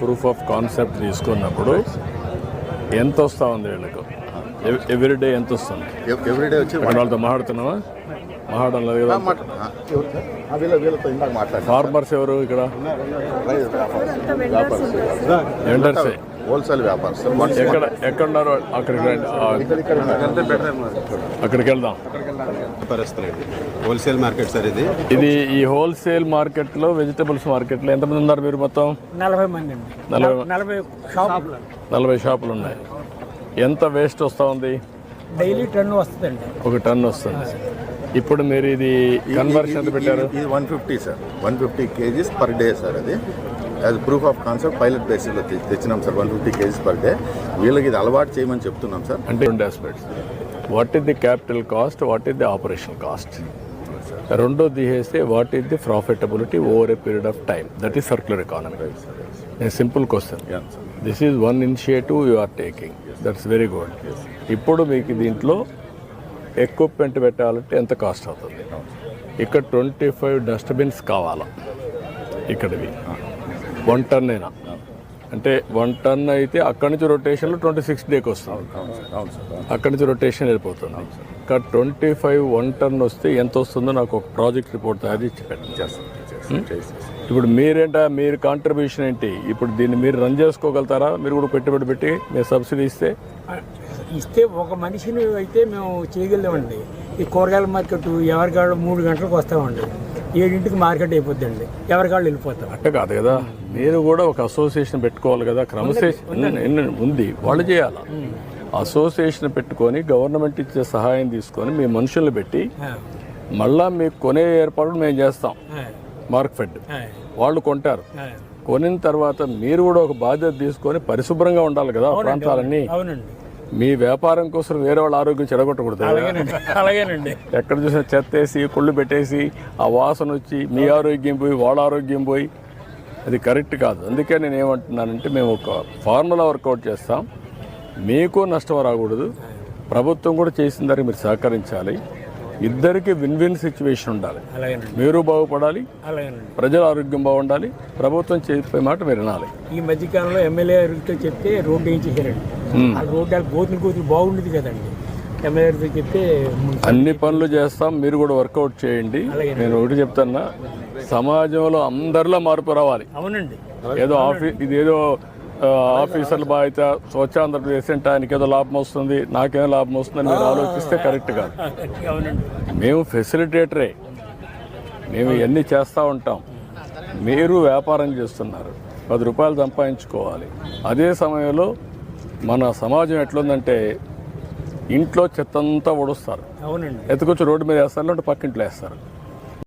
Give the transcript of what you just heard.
Proof of concept తీసుకున్నప్పుడు ఎంత వస్తా ఉంది వీళ్ళకు? ఎవ్రీడే ఎంత వస్తుంది ఎవ్రీడే వచ్చి వాళ్ళతో మాట్లాడుతున్నావా? మాట్లాడడం లేదు కదా వీళ్ళతో ఇందాక మాట్లాడారు ఫార్మర్స్ ఎవరు ఇక్కడ? వెండర్సే హోల్సేల్ వ్యాపారస్తులు ఎక్కడ ఎక్కడ ఉన్నారు. అక్కడికి. అక్కడికి వెళ్దాం. హోల్సేల్ మార్కెట్ సార్ ఇది. ఇది ఈ హోల్సేల్ మార్కెట్లో వెజిటబుల్స్ మార్కెట్లో ఎంతమంది ఉన్నారు మీరు మొత్తం? నలభై మంది నలభై నలభై షాపులు. నలభై షాపులు ఉన్నాయి. ఎంత వేస్ట్ వస్తూ ఉంది? డైలీ టన్ వస్తుందండి. ఒక టన్ వస్తుంది. ఇప్పుడు మీరు ఇది కన్వర్షన్ ఎంత పెట్టారు? ఇది one fifty sir one fifty kgs per day sir అది. As proof of concept pilot బేసిస్లో తెచ్చినాం sir one fifty kgs per day వీళ్ళకి ఇది అలవాటు చేయమని చెప్తున్నాం సార్ అంటే రెండు aspects what is the capital cost what is the operation cost రెండో తీసేస్తే what is the profitability over a period of time that is circular economy నేను simple question this is one initiative you are taking that's very good ఇప్పుడు మీకు దీంట్లో equipment పెట్టాలంటే ఎంత cost అవుతుంది? ఇక్కడ ట్వంటీ ఫైవ్ డస్ట్బిన్స్ కావాలా? ఇక్కడివి. వన్ టన్ అయినా. అంటే వన్ టన్ అయితే అక్కడి నుంచి రొటేషన్లో ట్వంటీ సిక్స్ డేకి వస్తుంది. అవును సార్ అవును సార్ అవును. అక్కడి నుంచి రొటేషన్ వెళ్ళిపోతుంది. ఇక్కడ ట్వంటీ ఫైవ్ వన్ టన్ వస్తే ఎంత వస్తుందో నాకు ఒక ప్రాజెక్ట్ రిపోర్ట్ తయారు చేసి చేస్తాం. ఇప్పుడు మీరేంటా మీరు కాంట్రిబ్యూషన్ ఏంటి? ఇప్పుడు దీన్ని మీరు రన్ చేసుకోగలుగుతారా? మీరు కూడా పెట్టుబడి పెట్టి మీరు సబ్సిడీ ఇస్తే? ఇస్తే ఒక మనిషిని అయితే మేము చేయగలమండి ఈ కూరగాయల మార్కెట్ ఎవరికాళ్ళు మూడు గంటలకు వస్తామండి. ఏడింటికి మార్కెట్ అయిపోద్దండి. ఎవరికాళ్ళు వెళ్ళిపోతాం అట్ట కాదు కదా. మీరు కూడా ఒక అసోసియేషన్ పెట్టుకోవాలి కదా క్రమశిక్షణ ఉంది. వాళ్ళు చేయాలి? అసోసియేషన్ పెట్టుకొని గవర్నమెంట్ ఇచ్చే సహాయం తీసుకొని మీ మనుషుల్ని పెట్టి మళ్ళా మీకు కొనే ఏర్పాట్లు మేము చేస్తాం. ఆ, మార్క్ ఫెడ్ ఆ, వాళ్ళు కొంటారు. కొనిన తర్వాత మీరు కూడా ఒక బాధ్యత తీసుకొని పరిశుభ్రంగా ఉండాలి కదా ప్రాంతాలన్నీ. అవునండి. మీ వ్యాపారం కోసం వేరే వాళ్ళ ఆరోగ్యం చెడగొట్టకూడదు. అలాగేనండి ఎక్కడ చూసినా చెత్త వేసి కుళ్ళు పెట్టేసి ఆ వాసన వచ్చి మీ ఆరోగ్యం పోయి వాళ్ళ ఆరోగ్యం పోయి అది కరెక్ట్ కాదు. అందుకే నేను ఏమంటున్నానంటే మేము ఒక ఫార్ములా వర్కౌట్ చేస్తాం. మీకు నష్టం రాకూడదు. ప్రభుత్వం కూడా చేసిన దానికి మీరు సహకరించాలి. ఇద్దరికి విన్ విన్ సిచ్యువేషన్ ఉండాలి మీరు బాగుపడాలి. ప్రజల ఆరోగ్యం బాగుండాలి. ప్రభుత్వం చెప్పే మాట మీరు వినాలి. ఈ మధ్యకాలంలో ఎమ్మెల్యే చెప్తే రోడ్డు ఏం చేశారండి? ఆ రోడ్డు గోతులు గోతులు బాగుండేది కదండి. చెప్తే అన్ని పనులు చేస్తాం మీరు కూడా వర్కౌట్ చేయండి. నేను ఒకటి చెప్తున్నా సమాజంలో అందరిలో మార్పు రావాలి. అవునండి. ఏదో ఆఫీ ఇది ఏదో ఆ, ఆఫీసర్ల బాధ్యత స్వచ్ఛాంధ్రప్రదేశ్ అంటే ఆయనకి ఏదో లాభం వస్తుంది నాకేం లాభం వస్తుందని మీరు ఆలోచిస్తే కరెక్ట్ కాదు. మేము ఫెసిలిటేటరే. మేము ఇవన్నీ చేస్తూ ఉంటాం. మీరు వ్యాపారం చేస్తున్నారు. పది రూపాయలు సంపాదించుకోవాలి. అదే సమయంలో మన సమాజం ఎట్లుందంటే ఇంట్లో చెత్తంతా అవునండి. ఎత్తుకొచ్చి రోడ్డు మీద వేస్తారు లేదంటే పక్కింట్లో వేస్తారు.